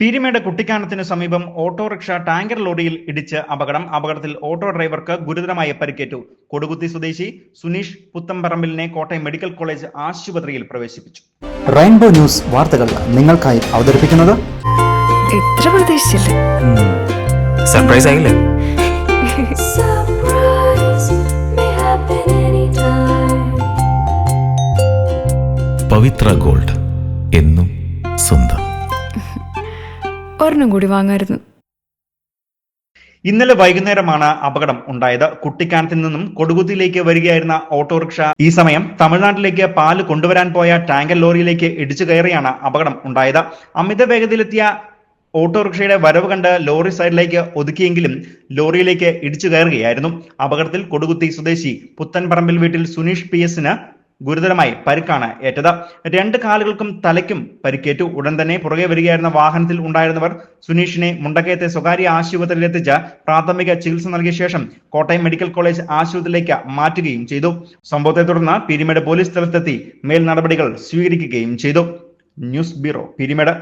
പീരിമേട് കുട്ടിക്കാനത്തിന് സമീപം autorickshaw tanker ലോറിയിൽ ഇടിച്ച് അപകടം. അപകടത്തിൽ ഓട്ടോ ഡ്രൈവർക്ക് ഗുരുതരമായി പരിക്കേറ്റു. കൊടുകുത്തി സ്വദേശി സുനീഷ് പുത്തമ്പറമ്പിലിനെ കോട്ടയം മെഡിക്കൽ കോളേജ് ആശുപത്രിയിൽ പ്രവേശിപ്പിച്ചു. റെയിൻബോ ന്യൂസ് വാർത്തകൾ നിങ്ങൾക്കായി അവതരിപ്പിക്കുന്നത്? എത്ര പ്രതീക്ഷിച്ചില്ല? സർപ്രൈസ് ആയില്ലേ. പവിത്ര ഗോൾഡ് എന്നും സ്വന്തം. ഒരെണ്ണം കൂടി വാങ്ങായിരുന്നു. ഇന്നലെ വൈകുന്നേരമാണ് അപകടം ഉണ്ടായത്. കുട്ടിക്കാനത്തിൽ നിന്നും കൊടുകുത്തിയിലേക്ക് വരികയായിരുന്ന ഓട്ടോറിക്ഷ ഈ സമയം തമിഴ്നാട്ടിലേക്ക് പാൽ കൊണ്ടുവരാൻ പോയ ടാങ്കർ ലോറിയിലേക്ക് ഇടിച്ചു കയറിയാണ് അപകടം ഉണ്ടായത്. അമിത വേഗതയിലെത്തിയ ഓട്ടോറിക്ഷയുടെ വരവ് കണ്ട് ലോറി സൈഡിലേക്ക് ഒതുക്കിയെങ്കിലും ലോറിയിലേക്ക് ഇടിച്ചു കയറുകയായിരുന്നു. അപകടത്തിൽ കൊടുകുത്തി സ്വദേശി പുത്തൻപറമ്പിൽ വീട്ടിൽ സുനീഷ് പി എസിന് ഗുരുതരമായി പരിക്കാണ് ഏറ്റത്. രണ്ട് കാലുകൾക്കും തലയ്ക്കും പരിക്കേറ്റു. ഉടൻ തന്നെ പുറകെ വരികയായിരുന്ന വാഹനത്തിൽ ഉണ്ടായിരുന്നവർ സുനീഷിനെ മുണ്ടക്കയത്തെ സ്വകാര്യ ആശുപത്രിയിൽ എത്തിച്ച് പ്രാഥമിക ചികിത്സ നൽകിയ ശേഷം കോട്ടയം മെഡിക്കൽ കോളേജ് ആശുപത്രിയിലേക്ക് മാറ്റുകയും ചെയ്തു. സംഭവത്തെ തുടർന്ന് പിരിമേട് പോലീസ് സ്ഥലത്തെത്തി മേൽ നടപടികൾ സ്വീകരിക്കുകയും ചെയ്തു. News bureau Pirimedu.